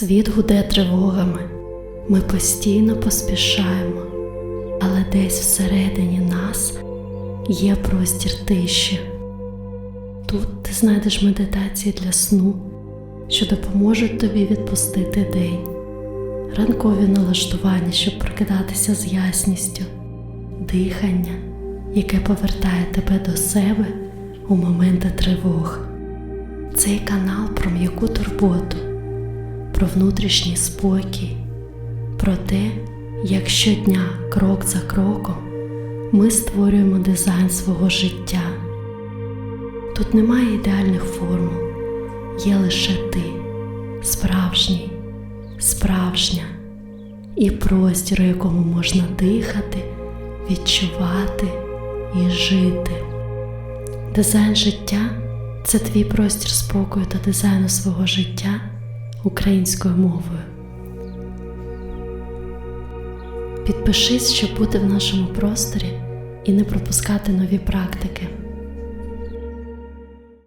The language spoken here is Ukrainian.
Світ гуде тривогами, ми постійно поспішаємо, але десь всередині нас є простір тиші. Тут ти знайдеш медитації для сну, що допоможуть тобі відпустити день, ранкові налаштування, щоб прокидатися з ясністю, дихання, яке повертає тебе до себе у моменти тривог. Цей канал про м'яку турботу, про внутрішній спокій, про те, як щодня, крок за кроком, ми створюємо дизайн свого життя. Тут немає ідеальних формул, є лише ти, справжній, справжня і простір, у якому можна дихати, відчувати і жити. Дизайн життя це твій простір спокою та дизайну свого життя українською мовою. Підпишись, щоб бути в нашому просторі і не пропускати нові практики.